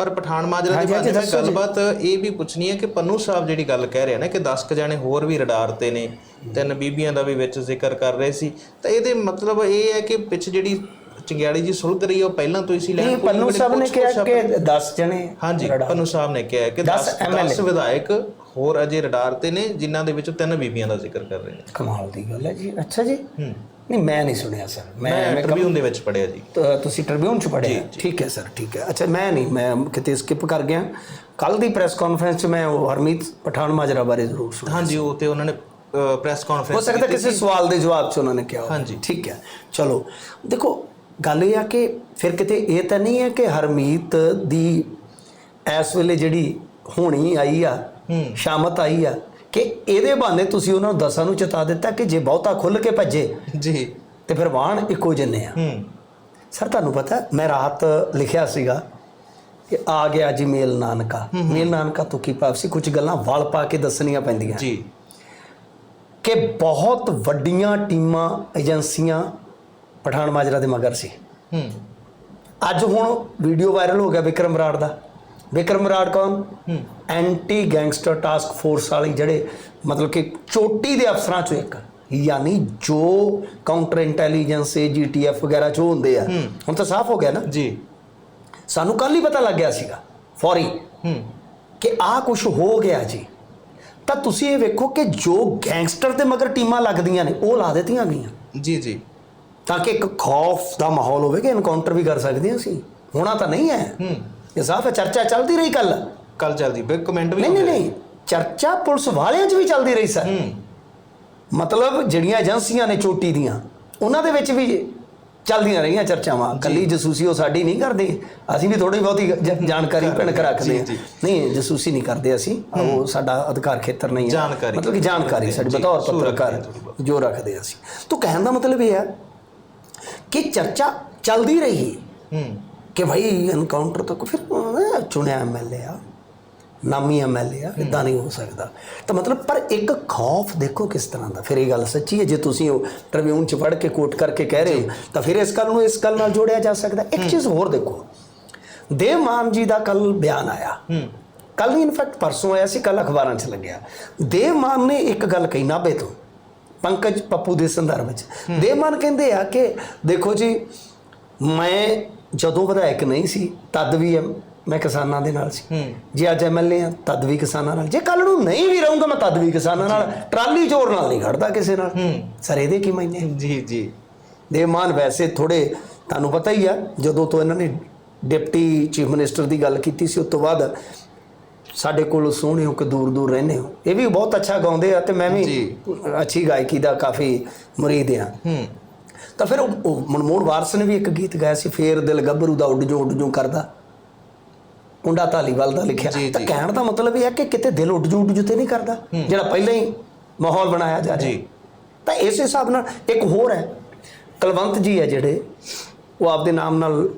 ਪਰ ਪਠਾਨ ਮਾਜਰਾ ਦੀ ਬਾਰੇ ਮੈਂ। ਗੱਲਬਾਤ ਇਹ ਵੀ ਪੁੱਛਣੀ ਹੈ ਕਿ ਪੰਨੂ ਸਾਹਿਬ ਜਿਹੜੀ ਗੱਲ ਕਹਿ ਰਹੇ ਨੇ ਕਿ 10 ਕ ਜਾਣੇ ਹੋਰ ਵੀ ਰਡਾਰ ਤੇ ਨੇ ਤਿੰਨ ਬੀਬੀਆਂ ਦਾ ਵੀ ਵਿੱਚ ਜ਼ਿਕਰ ਕਰ ਰਹੇ ਸੀ ਤਾਂ ਇਹਦੇ ਮਤਲਬ ਇਹ ਹੈ ਕਿ ਪਿੱਛ ਜਿਹੜੀ ਚੰਗਿਆੜੀ ਜੀ ਸੁਲਗ ਰਹੀ ਉਹ ਪਹਿਲਾਂ ਤੋਂ ਹੀ ਸੀ ਲੈਣ ਪੰਨੂ ਸਾਹਿਬ ਨੇ ਕਿਹਾ ਕਿ 10 ਜਣੇ ਹਾਂਜੀ। ਪੰਨੂ ਸਾਹਿਬ ਨੇ ਕਿਹਾ ਕਿ 10 ਦਸ MLA 10 ਵਿਧਾਇਕ ਹੋਰ ਅਜੇ ਰਡਾਰ ਤੇ ਨੇ ਜਿਨ੍ਹਾਂ ਦੇ ਵਿੱਚੋਂ ਤਿੰਨ ਬੀਬੀਆਂ ਦਾ ਜ਼ਿਕਰ ਕਰ ਰਹੇ ਨੇ। ਕਮਾਲ ਦੀ ਗੱਲ ਹੈ ਜੀ। ਅੱਛਾ ਜੀ। ਹੂੰ। ਨਹੀਂ ਮੈਂ ਨਹੀਂ ਸੁਣਿਆ ਸਰ। ਮੈਂ ਮੈਂ ਟ੍ਰਿਬਿਊਨ ਦੇ ਵਿੱਚ ਪੜਿਆ ਜੀ। ਤੁਸੀਂ ਟ੍ਰਿਬਿਊਨ ਚ ਪੜਿਆ ਠੀਕ ਹੈ ਸਰ ਠੀਕ ਹੈ। ਅੱਛਾ ਮੈਂ ਨਹੀਂ ਮੈਂ ਕਿਤੇ ਸਕਿਪ ਕਰ ਗਿਆ। ਕੱਲ ਦੀ ਪ੍ਰੈਸ ਕਾਨਫਰੰਸ ਚ ਮੈਂ ਉਹ ਹਰਮੀਤ ਪਠਾਨ ਮਾਜਰਾ ਬਾਰੇ ਜ਼ਰੂਰ ਸੁਣਿਆ ਹਾਂਜੀ ਉਹ ਤੇ ਉਹਨਾਂ ਨੇ ਪ੍ਰੈਸ ਹੋ ਕਾਨਫਰੰਸ ਸਕਦਾ ਕਿਸੇ ਸਵਾਲ ਦੇ ਜਵਾਬ ਚ ਉਹਨਾਂ ਨੇ ਕਿਹਾ। ਹਾਂਜੀ। ਠੀਕ ਹੈ ਚਲੋ। ਦੇਖੋ ਗੱਲ ਇਹ ਆ ਕਿ ਫਿਰ ਕਿਤੇ ਇਹ ਤਾਂ ਨਹੀਂ ਹੈ ਕਿ ਹਰਮੀਤ ਦੀ ਇਸ ਵੇਲੇ ਜਿਹੜੀ ਹੋਣੀ ਆਈ ਆ ਸ਼ਾਮਤ ਆਈ ਆ ਕਿ ਇਹਦੇ ਬਹਾਨੇ ਤੁਸੀਂ ਉਹਨਾਂ ਨੂੰ ਦਸਾਂ ਨੂੰ ਚੇਤਾ ਦਿੱਤਾ ਕਿ ਜੇ ਬਹੁਤਾ ਖੁੱਲ ਕੇ ਭੱਜੇ ਜੀ। ਤੇ ਫਿਰ ਵਾਹਣ ਇੱਕੋ ਜਿੰਨੇ ਆ। ਹੂੰ। ਸਰ ਤੁਹਾਨੂੰ ਪਤਾ ਮੈਂ ਰਾਤ ਲਿਖਿਆ ਸੀਗਾ ਕਿ ਆ ਗਿਆ ਜੀ ਮੇਲ ਨਾਨਕਾ। ਮੇਲ ਨਾਨਕਾ ਤੋਂ ਕੀ ਭਾਵ ਸੀ? ਕੁਝ ਗੱਲਾਂ ਵਲ ਪਾ ਕੇ ਦੱਸਣੀਆਂ ਪੈਂਦੀਆਂ। ਜੀ। ਕਿ ਬਹੁਤ ਵੱਡੀਆਂ ਟੀਮਾਂ ਏਜੰਸੀਆਂ ਪਠਾਨ ਮਾਜਰਾ ਦੇ ਮਗਰ ਸੀ। ਹੂੰ। ਅੱਜ ਹੁਣ ਵੀਡੀਓ ਵਾਇਰਲ ਹੋ ਗਿਆ ਵਿਕਰਮ ਬਰਾੜ ਦਾ। ਵਿਕਰਮ ਬਰਾੜ ਕੌਣ? ਐਂਟੀ ਗੈਂਗਸਟਰ ਟਾਸਕ ਫੋਰਸ ਵਾਲੇ ਜਿਹੜੇ ਮਤਲਬ ਕਿ ਚੋਟੀ ਦੇ ਅਫਸਰਾਂ ਚੋਂ ਇੱਕ ਯਾਨੀ ਜੋ ਕਾਊਂਟਰ ਇੰਟੈਲੀਜੈਂਸ ਜੀਟੀਐਫ ਵਗੈਰਾ ਜੋ ਹੁੰਦੇ ਆ। ਹੁਣ ਤਾਂ ਸਾਫ਼ ਹੋ ਗਿਆ ਨਾ? ਜੀ। ਸਾਨੂੰ ਕੱਲ ਹੀ ਪਤਾ ਲੱਗ ਗਿਆ ਸੀਗਾ ਫੌਰੀ ਕਿ ਆਹ ਕੁਝ ਹੋ ਗਿਆ ਜੀ। ਤਾਂ ਤੁਸੀਂ ਇਹ ਵੇਖੋ ਕਿ ਜੋ ਗੈਂਗਸਟਰ ਦੇ ਮਗਰ ਟੀਮਾਂ ਲੱਗਦੀਆਂ ਨੇ ਉਹ ਲਾ ਦਿੱਤੀਆਂ ਗਈਆਂ। ਜੀ ਜੀ। ਤਾਂ ਕਿ ਇੱਕ ਖੌਫ ਦਾ ਮਾਹੌਲ ਹੋਵੇ ਕਿ ਐਨਕਾਊਂਟਰ ਵੀ ਕਰ ਸਕਦੇ ਹਾਂ ਅਸੀਂ। ਹੋਣਾ ਤਾਂ ਨਹੀਂ ਹੈ। ਹੂੰ। ਇਹ ਸਾਫ਼ ਹੈ ਚਰਚਾ ਚੱਲਦੀ ਰਹੀ ਕੱਲ ਕੱਲ ਚੱਲਦੀ ਬਿਗ ਕਮੈਂਟ ਵੀ ਨਹੀਂ ਨਹੀਂ ਨਹੀਂ ਚਰਚਾ ਪੁਲਿਸ ਵਾਲਿਆਂ 'ਚ ਵੀ ਚੱਲਦੀ ਰਹੀ ਸਰ। ਮਤਲਬ ਜਿਹੜੀਆਂ ਏਜੰਸੀਆਂ ਨੇ ਚੋਟੀ ਦੀਆਂ ਉਹਨਾਂ ਦੇ ਵਿੱਚ ਵੀ ਚੱਲਦੀਆਂ ਰਹੀਆਂ ਚਰਚਾਵਾਂ। ਕੱਲੀ ਜਸੂਸੀ ਉਹ ਸਾਡੀ ਨਹੀਂ ਕਰਦੇ। ਅਸੀਂ ਵੀ ਥੋੜੀ ਬਹੁਤੀ ਜਾਣਕਾਰੀ ਭਿਣਕ ਰੱਖਦੇ ਹਾਂ। ਨਹੀਂ ਜਸੂਸੀ ਨਹੀਂ ਕਰਦੇ ਅਸੀਂ। ਉਹ ਸਾਡਾ ਅਧਿਕਾਰ ਖੇਤਰ ਨਹੀਂ ਹੈ। ਮਤਲਬ ਕਿ ਜਾਣਕਾਰੀ ਸਾਡੀ ਬਤੌਰ ਪੱਤਰਕਾਰ ਜੋ ਰੱਖਦੇ ਅਸੀਂ। ਤਾਂ ਕਹਿਣ ਦਾ ਮਤਲਬ ਇਹ ਹੈ ਕਿ ਚਰਚਾ ਚੱਲਦੀ ਰਹੀ। ਹੂੰ। ਕਿ ਭਾਈ ਐਨਕਾਊਂਟਰ ਤੋਂ ਫਿਰ ਉਹਨੇ ਚੁਣਿਆ ਐਮਐਲਏ ਆ ਨਾਮੀ ਐਮਐਲਏ ਆ ਇਦਾਂ ਨਹੀਂ ਹੋ ਸਕਦਾ। ਤਾਂ ਮਤਲਬ ਪਰ ਇੱਕ ਖੌਫ ਦੇਖੋ ਕਿਸ ਤਰ੍ਹਾਂ ਦਾ ਫਿਰ ਇਹ ਗੱਲ ਸੱਚੀ ਹੈ ਜੇ ਤੁਸੀਂ ਟ੍ਰਿਬਿਊਨ ਚ ਪੜ੍ਹ ਕੇ ਕੋਟ ਕਰਕੇ ਕਹਿ ਰਹੇ ਹੋ ਤਾਂ ਫਿਰ ਇਸ ਗੱਲ ਨੂੰ ਇਸ ਗੱਲ ਨਾਲ ਜੋੜਿਆ ਜਾ ਸਕਦਾ। ਇੱਕ ਚੀਜ਼ ਹੋਰ ਦੇਖੋ ਦੇਵ ਮਾਨ ਜੀ ਦਾ ਕੱਲ ਬਿਆਨ ਆਇਆ। ਕੱਲ ਹੀ ਇਨਫੈਕਟ ਪਰਸੋਂ ਆਇਆ ਸੀ ਕੱਲ ਅਖਬਾਰਾਂ 'ਚ ਲੱਗਿਆ। ਦੇਵ ਮਾਨ ਨੇ ਇੱਕ ਗੱਲ ਕਹੀ ਨਾਭੇ ਤੋਂ ਪੰਕਜ ਪੱਪੂ ਦੇ ਸੰਦਰਭ ਵਿੱਚ। ਦੇਵ ਮਾਨ ਕਹਿੰਦੇ ਆ ਕਿ ਦੇਖੋ ਜੀ ਮੈਂ ਜਦੋਂ ਵਿਧਾਇਕ ਨਹੀਂ ਸੀ ਤਦ ਵੀ ਮੈਂ ਕਿਸਾਨਾਂ ਦੇ ਨਾਲ ਸੀ। ਜੇ ਅੱਜ ਐਮਐਲਏ ਆ ਤਦ ਵੀ ਕਿਸਾਨਾਂ ਨਾਲ। ਜੇ ਕੱਲ ਨੂੰ ਨਹੀਂ ਵੀ ਰਹੂੰਗਾ ਮੈਂ ਤਦ ਵੀ ਕਿਸਾਨਾਂ ਨਾਲ। ਟਰਾਲੀ ਜ਼ੋਰ ਨਾਲ ਨਹੀਂ ਖੜਦਾ ਕਿਸੇ ਨਾਲ। ਸਰ ਇਹਦੇ ਕੀ ਮਾਇਨੇ ਜੀ ਜੀ। ਦੇਵ ਮਾਨ ਵੈਸੇ ਥੋੜੇ ਤੁਹਾਨੂੰ ਪਤਾ ਹੀ ਆ ਜਦੋਂ ਤੋਂ ਇਹਨਾਂ ਨੇ ਡਿਪਟੀ ਚੀਫ ਮਿਨਿਸਟਰ ਦੀ ਗੱਲ ਕੀਤੀ ਸੀ ਉਸ ਤੋਂ ਬਾਅਦ ਸਾਡੇ ਕੋਲ ਸੋਹਣੇ ਹੋ ਕੇ ਦੂਰ ਦੂਰ ਰਹਿੰਦੇ ਹੋ। ਇਹ ਵੀ ਬਹੁਤ ਅੱਛਾ ਗਾਉਂਦੇ ਆ ਤੇ ਮੈਂ ਵੀ। ਅੱਛੀ ਗਾਇਕੀ ਦਾ ਕਾਫੀ ਮੁਰੀਦ ਆ। ਹੂੰ। ਤਾਂ ਫਿਰ ਉਹ- ਮਨਮੋਹਨ ਵਾਰਸ ਨੇ ਵੀ ਇੱਕ ਗੀਤ ਗਾਇਆ ਸੀ ਫੇਰ ਦਿਲ ਗੱਭਰੂ ਦਾ ਉੱਡ ਜੋ ਉੱਡ ਜੋ ਕਰਦਾ। ਕੁੰਡਾ ਧਾਲੀਵਾਲ ਦਾ ਲਿਖਿਆ। ਤਾਂ। ਕਹਿਣ ਦਾ ਮਤਲਬ ਇਹ ਹੈ ਕਿ ਕਿਤੇ ਦਿਲ ਉੱਡ ਜੋ ਉੱਡ ਜੋ ਤੇ ਨਹੀਂ ਕਰਦਾ ਜਿਹੜਾ ਪਹਿਲਾਂ ਹੀ ਮਾਹੌਲ ਬਣਾਇਆ ਜਾ ਰਿਹਾ। ਜੀ। ਤਾਂ ਇਸ ਹਿਸਾਬ ਨਾਲ ਇੱਕ ਹੋਰ ਹੈ ਕਲਵੰਤ ਜੀ ਹੈ ਜਿਹੜੇ ਉਹ ਆਪਦੇ ਨਾਮ ਨਾਲ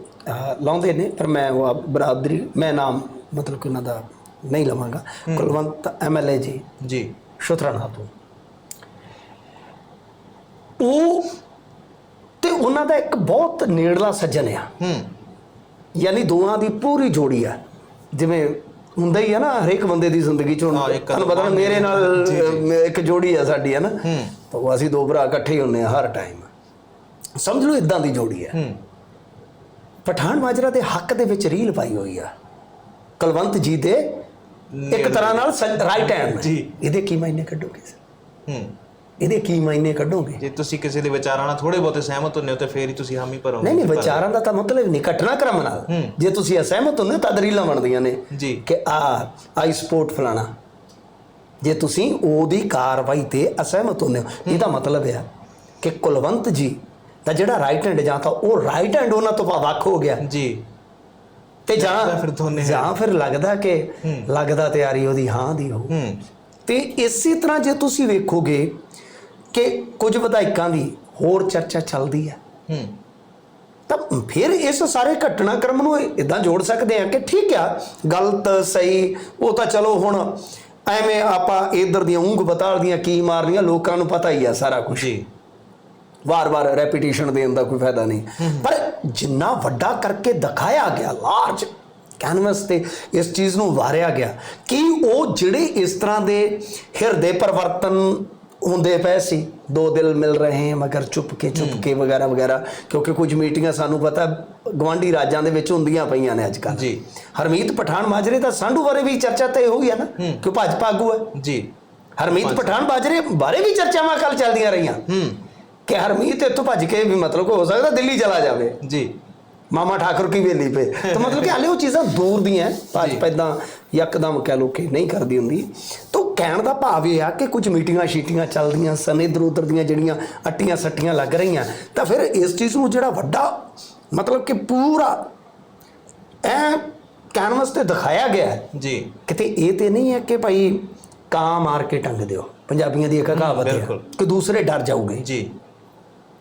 ਲਾਉਂਦੇ ਨੇ ਪਰ ਮੈਂ ਉਹ ਬਰਾਦਰੀ ਮੈਂ ਨਾਮ ਮਤਲਬ ਕਿ ਉਹਨਾਂ ਦਾ ਨਹੀਂ ਲਵਾਂਗਾ। ਕੁਲਵੰਤ ਐਮਐਲਏ ਜੀ। ਜੀ। ਸ਼ੁਤਰਾਣਾ ਤੋਂ। ਉਹ ਉਹਨਾਂ ਦਾ ਇੱਕ ਬਹੁਤ ਨੇੜਲਾ ਸੱਜਣ ਆ। ਹੂੰ। ਯਾਨੀ ਦੋਹਾਂ ਦੀ ਪੂਰੀ ਜੋੜੀ ਆ। ਜਿਵੇਂ ਹੁੰਦਾ ਹੀ ਆ ਨਾ ਹਰੇਕ ਬੰਦੇ ਦੀ ਜ਼ਿੰਦਗੀ ਚ ਹੁਣ ਤੁਹਾਨੂੰ ਪਤਾ ਮੇਰੇ ਨਾਲ ਇੱਕ ਜੋੜੀ ਆ ਸਾਡੀ ਹੈ ਨਾ? ਹੂੰ। ਤਾਂ ਅਸੀਂ ਦੋ ਭਰਾ ਇਕੱਠੇ ਹੀ ਹੁੰਨੇ ਆ ਹਰ ਟਾਈਮ ਸਮਝ ਲਓ ਇਦਾਂ ਦੀ ਜੋੜੀ ਆ। ਹੂੰ। ਪਠਾਨ ਮਾਜਰਾ ਦੇ ਹੱਕ ਦੇ ਵਿੱਚ ਰੀਲ ਪਾਈ ਹੋਈ ਆ। ਕੁਲਵੰਤ ਜੀ ਦੇ ਇੱਕ ਤਰ੍ਹਾਂ ਨਾਲ ਰਾਈਟ ਹੈਂਡ ਜੀ। ਇਹਦੇ ਕੀ ਮਾਇਨੇ ਕੱਢੋਗੇ ਸਰ? ਹੂੰ। ਇਹਦੇ ਕੀ ਮਾਇਨੇ ਕੱਢੋਗੇ? ਜੇ ਤੁਸੀਂ ਕਿਸੇ ਦੇ ਵਿਚਾਰਾਂ ਨਾਲ ਥੋੜੇ ਬਹੁਤੇ ਸਹਿਮਤ ਹੁੰਦੇ ਹੋ ਤੇ ਫੇਰ ਹੀ ਤੁਸੀਂ ਹਾਮੀ ਭਰੋਗੇ ਨਹੀਂ ਨਹੀਂ ਵਿਚਾਰਾਂ ਦਾ ਤਾਂ ਮਤਲਬ ਨਹੀਂ ਘਟਨਾਕ੍ਰਮ ਨਾਲ। ਜੇ ਤੁਸੀਂ ਅਸਹਿਮਤ ਹੁੰਦੇ ਤਾਂ ਦਲੀਲਾਂ ਬਣਦੀਆਂ ਨੇ ਕਿ ਆ ਆਈ ਸਪੋਰਟ ਫਲਾਣਾ। ਜੇ ਤੁਸੀਂ ਉਹਦੀ ਕਾਰਵਾਈ ਤੇ ਅਸਹਿਮਤ ਹੁੰਦੇ ਹੋ ਇਹਦਾ ਮਤਲਬ ਹੈ ਕਿ ਕੁਲਵੰਤ ਜੀ ਦਾ ਜਿਹੜਾ ਰਾਈਟ ਹੈਂਡ ਜਾਂ ਤਾਂ ਉਹ ਰਾਈਟ ਹੈਂਡ ਉਹਨਾਂ ਤੋਂ ਵੱਖ ਹੋ ਗਿਆ। ਜੀ। ਤੇ ਜਾਂ ਫਿਰ ਦੋਨੇ ਜਾਂ ਫਿਰ ਲੱਗਦਾ ਕਿ ਲੱਗਦਾ ਤਿਆਰੀ ਉਹਦੀ ਹਾਂ ਦੀ ਹੂੰ। ਤੇ ਇਸੇ ਤਰ੍ਹਾਂ ਜੇ ਤੁਸੀਂ ਵੇਖੋਗੇ ਕਿ ਕੁਝ ਵਿਧਾਇਕਾਂ ਦੀ ਹੋਰ ਚਰਚਾ ਚੱਲਦੀ ਹੈ। ਹੂੰ। ਤਾਂ ਫਿਰ ਇਸ ਸਾਰੇ ਘਟਨਾਕ੍ਰਮ ਨੂੰ ਇਦਾਂ ਜੋੜ ਸਕਦੇ ਆ ਕਿ ਠੀਕ ਆ ਗਲਤ ਸਹੀ ਉਹ ਤਾਂ ਚਲੋ ਹੁਣ ਐਵੇਂ ਆਪਾਂ ਇਧਰ ਦੀਆਂ ਉਂਗ ਬਤਾਲਦੀਆਂ ਕੀ ਮਾਰਦੀਆਂ ਲੋਕਾਂ ਨੂੰ ਪਤਾ ਹੀ ਆ ਸਾਰਾ ਕੁਝ ਜੀ। ਵਾਰ-ਵਾਰ ਰੈਪੀਟੀਸ਼ਨ ਦੇਣ ਦਾ ਕੋਈ ਫਾਇਦਾ ਨਹੀਂ। ਪਰ ਜਿੰਨਾ ਵੱਡਾ ਕਰਕੇ ਦਿਖਾਇਆ ਗਿਆ ਲਾਰਜ ਕੈਨਵਸ ਤੇ ਇਸ ਚੀਜ਼ ਨੂੰ ਵਾਰਿਆ ਗਿਆ ਕਿ ਉਹ ਜਿਹੜੇ ਇਸ ਤਰ੍ਹਾਂ ਦੇ ਹਿਰਦੇ ਪਰਿਵਰਤਨ ਹੁੰਦੇ ਪਏ ਸੀ। ਦੋ ਦਿਲ ਮਿਲ ਰਹੇ ਹਨ ਮਗਰ ਚੁੱਪ ਕੇ ਚੁੱਪ ਕੇ ਵਗੈਰਾ ਵਗੈਰਾ ਕਿਉਂਕਿ ਕੁਝ ਮੀਟਿੰਗਾਂ ਸਾਨੂੰ ਪਤਾ ਗਵਾਂਢੀ ਰਾਜਾਂ ਦੇ ਵਿੱਚ ਹੁੰਦੀਆਂ ਪਈਆਂ ਨੇ ਅੱਜ ਕੱਲ੍ਹ ਜੀ। ਹਰਮੀਤ ਪਠਾਨ ਮਾਜਰੇ ਦਾ ਸੰਧੂ ਬਾਰੇ ਵੀ ਚਰਚਾ ਤੇ ਹੋਈ ਹੈ ਨਾ ਕਿ ਭਾਜਪਾ ਆਗੂ ਹੈ ਜੀ। ਹਰਮੀਤ ਪਠਾਨ ਬਾਜਰੇ ਬਾਰੇ ਵੀ ਚਰਚਾਵਾਂ ਕੱਲ ਚੱਲਦੀਆਂ ਰਹੀਆਂ। ਹੂੰ। ਕਿ ਹਰਮੀਤ ਇੱਥੋਂ ਭੱਜ ਕੇ ਵੀ ਮਤਲਬ ਕਿ ਹੋ ਸਕਦਾ ਦਿੱਲੀ ਚਲਾ ਜਾਵੇ। ਜੀ। ਮਾਮਾ ਠਾਕੁਰ ਕੀ ਵੇਲੀ ਪੇ ਤਾਂ ਮਤਲਬ ਕਿ ਹਾਲੇ ਉਹ ਚੀਜ਼ਾਂ ਦੂਰ ਦੀਆਂ। ਭਾਜਪਾ ਇਦਾਂ ਯਕਦਮ ਕਹਿ ਲੋ ਕਿ ਨਹੀਂ ਕਰਦੀ ਹੁੰਦੀ। ਤਾਂ ਕਹਿਣ ਦਾ ਭਾਵ ਇਹ ਆ ਕਿ ਕੁਝ ਮੀਟਿੰਗਾਂ ਸ਼ੀਟੀਆਂ ਚੱਲਦੀਆਂ ਸਨ ਇੱਧਰ ਉੱਧਰ ਦੀਆਂ ਜਿਹੜੀਆਂ ਅੱਟੀਆਂ ਸੱਟੀਆਂ ਲੱਗ ਰਹੀਆਂ ਤਾਂ ਫਿਰ ਇਸ ਚੀਜ਼ ਨੂੰ ਜਿਹੜਾ ਵੱਡਾ ਮਤਲਬ ਕਿ ਪੂਰਾ ਐ ਕੈਨਵਸ ਤੇ ਦਿਖਾਇਆ ਗਿਆ ਜੀ। ਕਿਤੇ ਇਹ ਤੇ ਨਹੀਂ ਹੈ ਕਿ ਭਾਈ ਕਾਂ ਮਾਰ ਕੇ ਟੰਗ ਦਿਓ ਪੰਜਾਬੀਆਂ ਦੀ ਇੱਕ ਕਹਾਵਤ ਹੈ। ਕਿ ਦੂਸਰੇ ਡਰ ਜਾਊਗੇ। ਜੀ।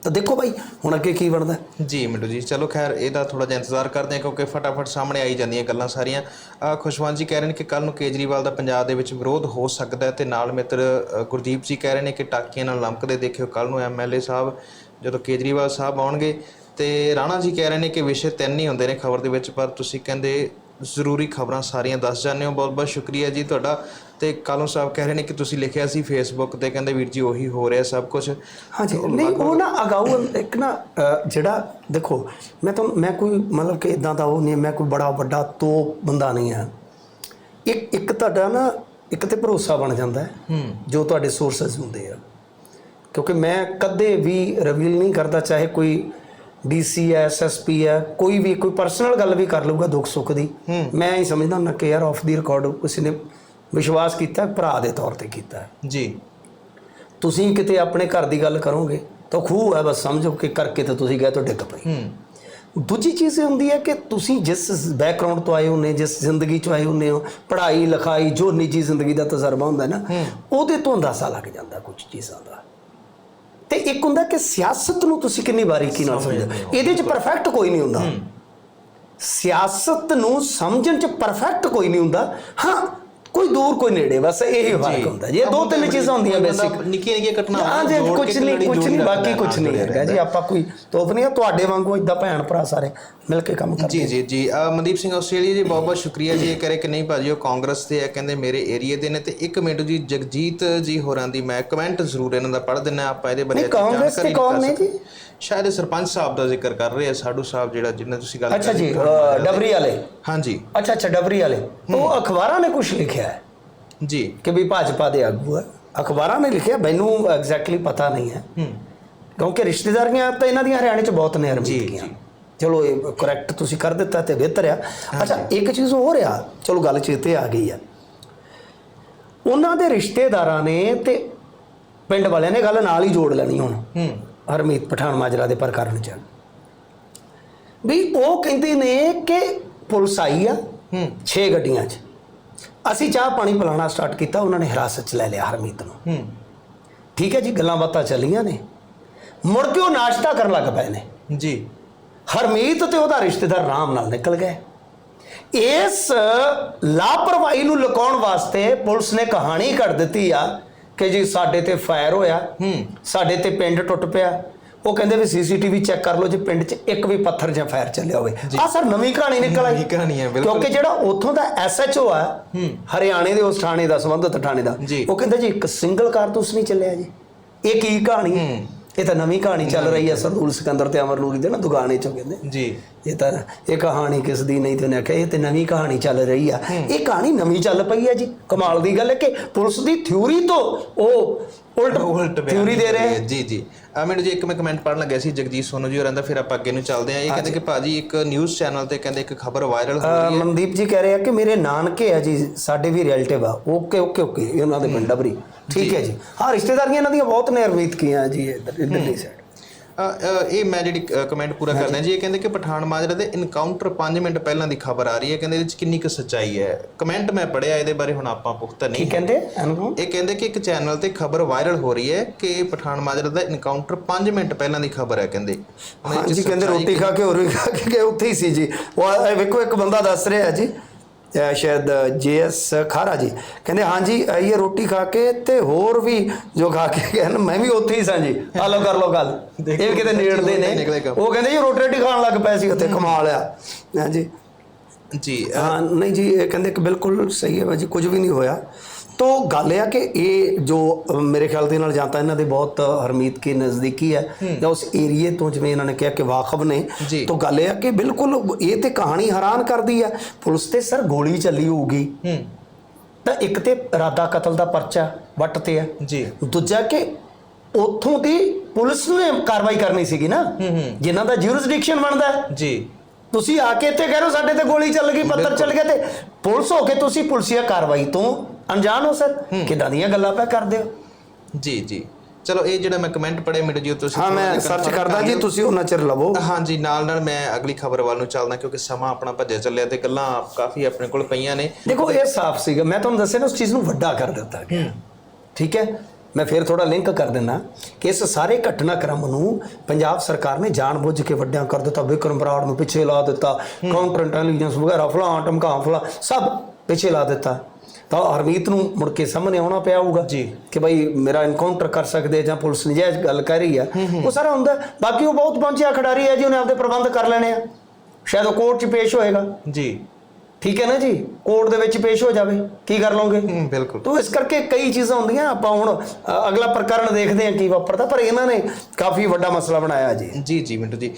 ਤਾਂ ਦੇਖੋ ਭਾਈ ਹੁਣ ਅੱਗੇ ਕੀ ਬਣਦਾ? ਜੀ ਮਿੰਟੂ ਜੀ, ਚਲੋ ਖੈਰ ਇਹਦਾ ਥੋੜਾ ਜਿਹਾ ਇੰਤਜ਼ਾਰ ਕਰਦੇ ਹਾਂ ਕਿਉਂਕਿ ਫਟਾਫਟ ਸਾਹਮਣੇ ਆਈ ਜਾਂਦੀਆਂ ਗੱਲਾਂ ਸਾਰੀਆਂ। ਅਹ ਖੁਸ਼ਵੰਤ ਜੀ ਕਹਿ ਰਹੇ ਨੇ ਕਿ ਕੱਲ ਨੂੰ ਕੇਜਰੀਵਾਲ ਦਾ ਪੰਜਾਬ ਦੇ ਵਿੱਚ ਵਿਰੋਧ ਹੋ ਸਕਦਾ ਹੈ ਤੇ ਨਾਲ ਮਿੱਤਰ ਗੁਰਦੀਪ ਜੀ ਕਹਿ ਰਹੇ ਨੇ ਕਿ ਟਾਕੀਆਂ ਨਾਲ ਲੰਮਕਦੇ ਦੇਖਿਓ ਕੱਲ ਨੂੰ ਐਮਐਲਏ ਸਾਹਿਬ ਜਦੋਂ ਕੇਜਰੀਵਾਲ ਸਾਹਿਬ ਆਉਣਗੇ। ਤੇ ਰਾਣਾ ਜੀ ਕਹਿ ਰਹੇ ਨੇ ਕਿ ਵਿਸ਼ੇ ਤਿੰਨ ਹੀ ਹੁੰਦੇ ਨੇ ਖਬਰ ਦੇ ਵਿੱਚ, ਪਰ ਤੁਸੀਂ ਕਹਿੰਦੇ ਜ਼ਰੂਰੀ ਖਬਰਾਂ ਸਾਰੀਆਂ ਦੱਸ ਜਾਂਦੇ ਹੋ। ਬਹੁਤ ਬਹੁਤ ਸ਼ੁਕਰੀਆ ਜੀ ਤੁਹਾਡਾ। ਤੇ ਕਾਲੋਂ ਸਾਹਿਬ ਕਹਿ ਰਹੇ ਨੇ ਕਿ ਤੁਸੀਂ ਲਿਖਿਆ ਸੀ ਫੇਸਬੁੱਕ ਤੇ ਕਹਿੰਦੇ ਵੀਰ ਜੀ ਉਹੀ ਹੋ ਰਿਹਾ ਸਭ ਕੁਝ ਹਾਂਜੀ ਨਹੀਂ ਉਹ ਨਾ ਅਗਾਊ ਇੱਕ ਨਾ ਜਿਹੜਾ ਦੇਖੋ ਮੈਂ ਤਾਂ ਮੈਂ ਕੋਈ ਮਤਲਬ ਕਿ ਇਦਾਂ ਦਾ ਉਹ ਨਹੀਂ ਮੈਂ ਕੋਈ ਬੜਾ ਵੱਡਾ ਤੋ ਬੰਦਾ ਨਹੀਂ ਆ ਇੱਕ ਇੱਕ ਤੁਹਾਡਾ ਨਾ ਇੱਕ ਤੇ ਭਰੋਸਾ ਬਣ ਜਾਂਦਾ ਹੈ ਜੋ ਤੁਹਾਡੇ ਸੋਰਸਸ ਹੁੰਦੇ ਆ। ਕਿਉਂਕਿ ਮੈਂ ਕਦੇ ਵੀ ਰਿਵੀਲ ਨਹੀਂ ਕਰਦਾ ਚਾਹੇ ਕੋਈ ਡੀਸੀ ਹੈ ਐਸਐਸਪੀ ਹੈ ਕੋਈ ਵੀ ਕੋਈ ਪਰਸਨਲ ਗੱਲ ਵੀ ਕਰ ਲਊਗਾ ਦੁੱਖ ਸੁੱਖ ਦੀ ਮੈਂ ਹੀ ਸਮਝਦਾ ਨਾ ਕਿ ਯਾਰ ਆਫ ਦੀ ਰਿਕਾਰਡ ਕਿਸੇ ਨੇ ਵਿਸ਼ਵਾਸ ਕੀਤਾ ਭਰਾ ਦੇ ਤੌਰ ਤੇ ਕੀਤਾ। ਹੈ ਜੀ। ਤੁਸੀਂ ਕਿਤੇ ਆਪਣੇ ਘਰ ਦੀ ਗੱਲ ਕਰੋਗੇ ਤਾਂ ਖੂਹ ਹੈ ਬਸ ਸਮਝੋ ਕਿ ਕਰਕੇ ਤਾਂ ਤੁਸੀਂ ਗਏ ਤਾਂ ਡਿੱਗ ਪਏ। ਹੂੰ। ਦੂਜੀ ਚੀਜ਼ ਇਹ ਹੁੰਦੀ ਹੈ ਕਿ ਤੁਸੀਂ ਜਿਸ ਬੈਕਗ੍ਰਾਉਂਡ ਤੋਂ ਆਏ ਹੁੰਦੇ ਜਿਸ ਜ਼ਿੰਦਗੀ ਚੋਂ ਆਏ ਹੁੰਦੇ ਹੋ ਪੜ੍ਹਾਈ ਲਿਖਾਈ ਜੋ ਨਿੱਜੀ ਜ਼ਿੰਦਗੀ ਦਾ ਤਜਰਬਾ ਹੁੰਦਾ ਨਾ ਉਹਦੇ ਤੋਂ ਅੰਦਾਜ਼ਾ ਲੱਗ ਜਾਂਦਾ ਕੁਝ ਚੀਜ਼ਾਂ ਦਾ। ਤੇ ਇੱਕ ਹੁੰਦਾ ਕਿ ਸਿਆਸਤ ਨੂੰ ਤੁਸੀਂ ਕਿੰਨੀ ਬਾਰੀਕੀ ਨਾਲ ਸਮਝਦੇ ਹੋ। ਇਹਦੇ 'ਚ ਪਰਫੈਕਟ ਕੋਈ ਨਹੀਂ ਹੁੰਦਾ। ਸਿਆਸਤ ਨੂੰ ਸਮਝਣ 'ਚ ਪਰਫੈਕਟ ਕੋਈ ਨਹੀਂ ਹੁੰਦਾ। ਹਾਂ ਕੋਈ ਦੂਰ ਕੋਈ ਨੇੜੇ ਬਸ ਇਹੀ ਫ਼ਰਕ ਹੁੰਦਾ ਜੀ। ਇਹ ਦੋ ਤਿੰਨ ਚੀਜ਼ਾਂ ਹੁੰਦੀਆਂ ਬੇਸਿਕ ਨਿੱਕੀਆਂ ਨਿੱਕੀਆਂ ਘਟਨਾਵਾਂ ਹਾਂ ਜੀ ਕੁਝ ਨਹੀਂ ਕੁਝ ਨਹੀਂ ਬਾਕੀ ਕੁਝ ਨਹੀਂ ਹੈਗਾ ਜੀ। ਆਪਾਂ ਕੋਈ ਤੋਪ ਨਹੀਂ ਆ ਤੁਹਾਡੇ ਵਾਂਗੂ ਇਦਾਂ ਭੈਣ ਭਰਾ ਸਾਰੇ ਮਿਲ ਕੇ ਕੰਮ ਕਰਦੇ ਜੀ ਜੀ। ਜੀ ਮਨਦੀਪ ਸਿੰਘ ਆਸਟ੍ਰੇਲੀਆ ਜੀ ਬਹੁਤ ਬਹੁਤ ਸ਼ੁਕਰੀਆ ਜੀ। ਇਹ ਕਰੇ ਕਿ ਨਹੀਂ ਭਾਜੀ ਉਹ ਕਾਂਗਰਸ ਦੇ ਆ ਕਹਿੰਦੇ ਮੇਰੇ ਏਰੀਆ ਦੇ ਨੇ। ਤੇ ਇੱਕ ਮਿੰਟ ਜੀ ਜਗਜੀਤ ਜੀ ਹੋਰਾਂ ਦੀ ਮੈਂ ਕਮੈਂਟ ਜ਼ਰੂਰ ਇਹਨਾਂ ਦਾ ਪੜ੍ਹ ਦਿੰਨਾ ਆਪਾਂ ਇਹਦੇ ਬਾਰੇ ਜਾਣਕਾਰੀ ਕੌਣ ਨੇ ਜੀ? ਸ਼ਾਇਦ ਸਰਪੰਚ ਸਾਹਿਬ ਦਾ ਜ਼ਿਕਰ ਕਰ ਰਹੇ ਆ ਸਾਡੂ ਸਾਹਿਬ ਜਿਹੜਾ ਜਿੰਨਾ ਤੁਸੀਂ ਗੱਲ ਅੱਛਾ ਕਰ ਰਹੇ ਜੀ ਡਬਰੀ ਵਾਲੇ। ਹਾਂਜੀ। ਅੱਛਾ ਅੱਛਾ ਡਬਰੀ ਵਾਲੇ। ਉਹ ਅਖਬਾਰਾਂ ਨੇ ਕੁਝ ਲਿਖਿਆ? ਜੀ। ਕਿ ਵੀ ਭਾਜਪਾ ਦੇ ਆਗੂ ਹੈ ਅਖਬਾਰਾਂ ਨੇ ਲਿਖਿਆ ਮੈਨੂੰ ਐਗਜ਼ੈਕਟਲੀ ਪਤਾ ਨਹੀਂ ਹੈ। ਕਿਉਂਕਿ ਰਿਸ਼ਤੇਦਾਰੀਆਂ ਤਾਂ ਇਹਨਾਂ ਦੀਆਂ ਹਰਿਆਣੇ 'ਚ ਬਹੁਤ ਨੇ ਜੀ, ਅਰਮੀਤ ਦੀਆਂ ਚਲੋ ਇਹ ਕਰੈਕਟ ਤੁਸੀਂ ਕਰ ਦਿੱਤਾ ਤੇ ਬਿਹਤਰ ਆ। ਅੱਛਾ ਇੱਕ ਚੀਜ਼ ਹੋਰ ਆ। ਚਲੋ ਗੱਲ ਚੇਤੇ ਆ ਗਈ ਆ। ਉਹਨਾਂ ਦੇ ਰਿਸ਼ਤੇਦਾਰਾਂ ਨੇ ਤੇ ਪਿੰਡ ਵਾਲਿਆਂ ਨੇ ਗੱਲ ਨਾਲ ਹੀ ਜੋੜ ਲੈਣੀ ਹੁਣ। ਹੂੰ। ਹਰਮੀਤ ਪਠਾਨ ਮਾਜਰਾ ਦੇ ਪ੍ਰਕਰਨ ਚ। ਵੀ ਉਹ ਕਹਿੰਦੇ ਨੇ ਕਿ ਪੁਲਿਸ ਆਈ ਆ ਹੂੰ। 6 ਗੱਡੀਆਂ 'ਚ। ਅਸੀਂ ਚਾਹ ਪਾਣੀ ਪਿਲਾਉਣਾ ਸਟਾਰਟ ਕੀਤਾ ਉਹਨਾਂ ਨੇ ਹਿਰਾਸਤ 'ਚ ਲੈ ਲਿਆ ਹਰਮੀਤ ਨੂੰ। ਹੂੰ। ਠੀਕ ਹੈ ਜੀ ਗੱਲਾਂ ਬਾਤਾਂ ਚੱਲੀਆਂ ਨੇ। ਮੁੜ ਕੇ ਉਹ ਨਾਸ਼ਤਾ ਕਰਨ ਲੱਗ ਪਏ ਨੇ। ਜੀ। ਹਰਮੀਤ ਤੇ ਉਹਦਾ ਰਿਸ਼ਤੇਦਾਰ ਆਰਾਮ ਨਾਲ ਨਿਕਲ ਗਏ। ਇਸ ਲਾਪਰਵਾਹੀ ਨੂੰ ਲੁਕਾਉਣ ਵਾਸਤੇ ਪੁਲਿਸ ਨੇ ਕਹਾਣੀ ਘੜ ਦਿੱਤੀ ਆ ਕਿ ਜੀ ਸਾਡੇ ਤੇ ਫਾਇਰ ਹੋਇਆ ਹੂੰ। ਸਾਡੇ ਤੇ ਪਿੰਡ ਟੁੱਟ ਪਿਆ ਉਹ ਕਹਿੰਦੇ ਵੀ ਸੀਸੀਟੀਵੀ ਚੈੱਕ ਕਰ ਲਓ ਜੇ ਪਿੰਡ 'ਚ ਇੱਕ ਵੀ ਪੱਥਰ ਜਾਂ ਫਾਇਰ ਚੱਲਿਆ ਹੋਵੇ। ਆ ਸਰ ਨਵੀਂ ਕਹਾਣੀ ਨਿਕਲ ਆਈ ਨਵੀਂ ਕਹਾਣੀ ਹੈ, ਬਿਲਕੁਲ। ਕਿਉਂਕਿ ਜਿਹੜਾ ਉੱਥੋਂ ਦਾ ਐਸਐਚਓ ਆ ਹਰਿਆਣੇ ਦੇ ਉਸ ਥਾਣੇ ਦਾ ਸੰਬੰਧਿਤ ਥਾਣੇ ਦਾ ਜੀ। ਉਹ ਕਹਿੰਦਾ ਜੀ ਇੱਕ ਸਿੰਗਲ ਕਾਰਤੂਸ ਨਹੀਂ ਚੱਲਿਆ ਜੀ। ਇਹ ਕੀ ਕਹਾਣੀ ਹੈ? ਇਹ ਤਾਂ ਨਵੀਂ ਕਹਾਣੀ ਚੱਲ ਰਹੀ ਹੈ ਸਰਦੂਲ ਸਿਕੰਦਰ ਤੇ ਅਮਰ ਨੂਰੀ ਦੇ ਨਾ ਦੁਗਾਨੇ ਚੋਂ ਕਹਿੰਦੇ। ਜੀ। ਇਹ ਤਾਂ ਇਹ ਕਹਾਣੀ ਕਿਸ ਦੀ ਨਹੀਂ ਤੇ ਉਹਨੇ ਆਖਿਆ ਇਹ ਤੇ ਨਵੀਂ ਕਹਾਣੀ ਚੱਲ ਰਹੀ ਆ। ਇਹ ਕਹਾਣੀ ਨਵੀਂ ਚੱਲ ਪਈ ਆ ਜੀ। ਕਮਾਲ ਦੀ ਗੱਲ ਹੈ ਕਿ ਪੁਲਿਸ ਦੀ ਥਿਊਰੀ ਤੋਂ ਉਹ ਉਲਟ ਉਲਟ ਬਿਆਨ ਥਿਊਰੀ ਦੇ ਰਹੇ ਜੀ ਜੀ। ਆ ਮੈਨੂੰ ਜੀ ਇੱਕ ਮੈਂ ਕਮੈਂਟ ਪੜਨ ਲੱਗਿਆ ਸੀ ਜਗਜੀਤ ਸੋਨੂ ਜੀ ਹੋਰਾਂ ਦਾ ਫਿਰ ਆਪਾਂ ਅੱਗੇ ਨੂੰ ਚੱਲਦੇ ਆ ਇਹ ਕਹਿੰਦੇ ਕਿ ਭਾਜੀ ਇੱਕ ਨਿਊਜ਼ ਚੈਨਲ ਤੇ ਕਹਿੰਦੇ ਇੱਕ ਖਬਰ ਵਾਇਰਲ ਹੋ ਅਹ ਮਨਦੀਪ ਜੀ ਕਹਿ ਰਹੇ ਆ ਕਿ ਮੇਰੇ ਨਾਨਕੇ ਆ ਜੀ ਸਾਡੇ ਵੀ ਰਿਲੇਟਿਵ ਆ। Okay okay okay. ਇਹ ਉਹਨਾਂ ਦੇ ਪਿੰਡ ਡਬਰੀ ਠੀਕ ਹੈ ਜੀ। ਹਾਂ ਰਿਸ਼ਤੇਦਾਰੀਆਂ ਇਹਨਾਂ ਦੀਆਂ ਬਹੁਤ ਨੇ ਅਰਮੀਤ ਕੀਆਂ ਜੀ ਇੱਧਰ ਇੱਧਰਲੀ ਸਾਈਡ ਅ, ਅ, ਇਹ ਮੈਂ ਜਿਹੜੀ ਕਮੈਂਟ ਪੂਰਾ ਕਰਦਾ ਜੀ ਇਹ ਕਹਿੰਦੇ ਕਿ ਪਠਾਨ ਮਾਜਰਾ ਦੇ ਇਨਕਾਊਂਟਰ 5 ਮਿੰਟ ਪਹਿਲਾਂ ਦੀ ਖਬਰ ਆ ਰਹੀ ਹੈ ਕਹਿੰਦੇ ਇਹਦੇ ਵਿੱਚ ਕਿੰਨੀ ਕੁ ਸੱਚਾਈ ਹੈ। ਕਮੈਂਟ ਮੈਂ ਪੜਿਆ ਇਹਦੇ ਬਾਰੇ ਹੁਣ ਆਪਾਂ ਪੁਖਤਾ ਕੀ ਨਹੀਂ ਕਹਿੰਦੇ ਅਨੁਭਵ? ਇਹ ਕਹਿੰਦੇ ਕਿ ਇੱਕ ਚੈਨਲ ਤੇ ਖਬਰ ਵਾਇਰਲ ਹੋ ਰਹੀ ਹੈ ਕਿ ਪਠਾਨ ਮਾਜਰਾ ਦਾ ਇਨਕਾਊਂਟਰ 5 ਮਿੰਟ ਪਹਿਲਾਂ ਦੀ ਖਬਰ ਹੈ ਕਹਿੰਦੇ। ਹੁਣ ਇਹ 'ਚ ਹਾਂ ਜੀ ਕਹਿੰਦੇ ਰੋਟੀ ਖਾ ਕੇ ਹੋਰ ਵੀ ਖਾ ਕੇ ਉੱਥੇ ਹੀ ਸੀ ਜੀ। ਉਹ ਵੇਖੋ ਇੱਕ ਬੰਦਾ ਦੱਸ ਰਿਹਾ ਜੀ ਸ਼ਾਇਦ ਜੀਐਸ ਖਾਰਾ ਜੀ। ਕਹਿੰਦੇ ਹਾਂ ਜੀ ਇਹ ਰੋਟੀ ਖਾ ਕੇ ਤੇ ਹੋਰ ਵੀ ਜੋ ਖਾ ਕੇ ਗਏ ਨਾ ਮੈਂ ਵੀ ਉੱਥੇ ਹੀ ਸਾਂ ਜੀ। ਆ ਲਓ ਕਰ ਲਓ ਗੱਲ। ਇਹ ਕਿਤੇ ਨੇੜਦੇ ਨੇ। ਉਹ ਕਹਿੰਦੇ ਜੀ ਰੋਟੀ ਰੋਟੀ ਖਾਣ ਲੱਗ ਪਏ ਸੀ ਉੱਥੇ ਕਮਾਲ ਆ। ਹਾਂ ਜੀ। ਜੀ ਹਾਂ ਨਹੀਂ ਜੀ ਇਹ ਕਹਿੰਦੇ ਕਿ ਬਿਲਕੁਲ ਸਹੀ ਹੈ ਬਾਜੀ ਕੁਝ ਵੀ ਨਹੀਂ ਹੋਇਆ। ਤੋ ਗੱਲ ਇਹ ਆ ਕਿ ਇਹ ਜੋ ਮੇਰੇ ਖਿਆਲ ਦੇ ਨਾਲ ਜਾਂ ਤਾਂ ਇਹਨਾਂ ਦੇ ਬਹੁਤ ਹਰਮੀਤ ਕੇ ਨਜ਼ਦੀਕੀ ਹੈ ਜਾਂ ਉਸ ਏਰੀਏ ਤੋਂ ਜਿਵੇਂ ਇਹਨਾਂ ਨੇ ਕਿਹਾ ਕਿ ਵਾਕਫ ਨੇ। ਤੋ ਗੱਲ ਇਹ ਆ ਕਿ ਬਿਲਕੁਲ ਇਹ ਤੇ ਕਹਾਣੀ ਹੈਰਾਨ ਕਰਦੀ ਹੈ ਪੁਲਿਸ ਤੇ ਸਰ ਗੋਲੀ ਚੱਲੀ ਹੋਊਗੀ। ਤਾਂ ਇੱਕ ਤੇ ਇਰਾਦਾ ਕਤਲ ਦਾ ਪਰਚਾ ਵੱਟ ਤੇ ਹੈ ਜੀ। ਦੂਜਾ ਕਿ ਉੱਥੋਂ ਦੀ ਪੁਲਿਸ ਨੇ ਕਾਰਵਾਈ ਕਰਨੀ ਸੀਗੀ ਨਾ। ਜਿਨ੍ਹਾਂ ਦਾ ਜੁਰਿਸਡਿਕਸ਼ਨ ਬਣਦਾ। ਜੀ। ਤੁਸੀਂ ਆ ਕੇ ਇੱਥੇ ਕਹਿ ਰਹੇ ਹੋ ਸਾਡੇ ਤੇ ਗੋਲੀ ਚੱਲ ਗਈ ਪੱਤਰ ਚੱਲ ਗਿਆ ਤੇ ਪੁਲਿਸ ਹੋ ਕੇ ਤੁਸੀਂ ਪੁਲਸੀਆ ਕਾਰਵਾਈ ਤੋਂ ਅਣਜਾਣ ਹੋ ਸਰ? ਕਿਦਾਂ ਦੀਆਂ ਗੱਲਾਂ ਪੈ ਕਰਦੇ ਹੋ? ਜੀ ਜੀ। ਚਲੋ ਇਹ ਜਿਹੜਾ ਮੈਂ ਕਮੈਂਟ ਪੜਿਆ ਮੇਰੇ ਜੀ ਤੁਸੀਂ ਹਾਂ ਮੈਂ ਸਰਚ ਕਰਦਾ ਕਰ ਜੀ। ਤੁਸੀਂ ਉਹਨਾਂ ਚਿਰ ਲਵੋ। ਹਾਂਜੀ ਨਾਲ ਨਾਲ ਮੈਂ ਅਗਲੀ ਖਬਰ ਵੱਲ ਨੂੰ ਚੱਲਦਾ ਕਿਉਂਕਿ ਸਮਾਂ ਆਪਣਾ ਭੱਜਿਆ ਚੱਲਿਆ ਤੇ ਗੱਲਾਂ ਕਾਫੀ ਆਪਣੇ ਕੋਲ ਪਈਆਂ ਨੇ। ਦੇਖੋ ਇਹ ਸਾਫ਼ ਸੀਗਾ। ਮੈਂ ਤੁਹਾਨੂੰ ਦੱਸਿਆ ਨਾ ਉਸ ਚੀਜ਼ ਨੂੰ ਵੱਡਾ ਕਰ ਦਿੱਤਾ ਗਿਆ। ਠੀਕ ਹੈ? ਮੈਂ ਫਿਰ ਥੋੜਾ ਲਿੰਕ ਕਰ ਦਿੰਦਾ ਕਿ ਇਸ ਸਾਰੇ ਘਟਨਾਕ੍ਰਮ ਨੂੰ ਪੰਜਾਬ ਸਰਕਾਰ ਨੇ ਜਾਣਬੁੱਝ ਕੇ ਵੱਡਿਆਂ ਕਰ ਦਿੱਤਾ। ਵਿਕਰਮ ਬਰਾੜ ਨੂੰ ਪਿੱਛੇ ਲਾ ਦਿੱਤਾ। ਕਾਊਂਟਰ ਇੰਟੈਲੀਜੈਂਸ ਵਗੈਰਾ ਫਲਾਂ ਟਮਕਾ ਫਲਾਂ ਸਭ ਪਿੱਛੇ ਲਾ ਦਿੱਤਾ। ਤਾਂ ਹਰਮੀਤ ਨੂੰ ਮੁੜ ਕੇ ਸਾਹਮਣੇ ਆਉਣਾ ਪਿਆ ਹੋਊਗਾ ਜੀ। ਕਿ ਭਾਈ ਮੇਰਾ ਇਨਕਾਊਂਟਰ ਕਰ ਸਕਦੇ ਜਾਂ ਪੁਲਿਸ ਨਜਾਇਜ਼ ਗੱਲ ਕਰ ਰਹੀ ਆ। ਉਹ ਸਾਰਾ ਹੁੰਦਾ। ਬਾਕੀ ਉਹ ਬਹੁਤ ਪਹੁੰਚਿਆ ਖਿਡਾਰੀ ਹੈ ਜੀ ਉਹਨੇ ਆਪਦੇ ਪ੍ਰਬੰਧ ਕਰ ਲੈਣੇ ਆ। ਸ਼ਾਇਦ ਉਹ ਕੋਰਟ 'ਚ ਪੇਸ਼ ਹੋਏਗਾ। ਜੀ। ਠੀਕ ਹੈ ਨਾ ਜੀ? ਕੋਰਟ ਦੇ ਵਿੱਚ ਪੇਸ਼ ਹੋ ਜਾਵੇ। ਕੀ ਕਰ ਲਓਗੇ? ਬਿਲਕੁਲ। ਤੋ ਇਸ ਕਰਕੇ ਕਈ ਚੀਜ਼ਾਂ ਹੁੰਦੀਆਂ ਆਪਾਂ ਹੁਣ ਅਗਲਾ ਪ੍ਰਕਰਨ ਦੇਖਦੇ ਹਾਂ ਕੀ ਵਾਪਰਦਾ ਪਰ ਇਹਨਾਂ ਨੇ ਕਾਫੀ ਵੱਡਾ ਮਸਲਾ ਬਣਾਇਆ ਜੀ। ਜੀ ਜੀ ਮਿੰਟੂ ਜੀ।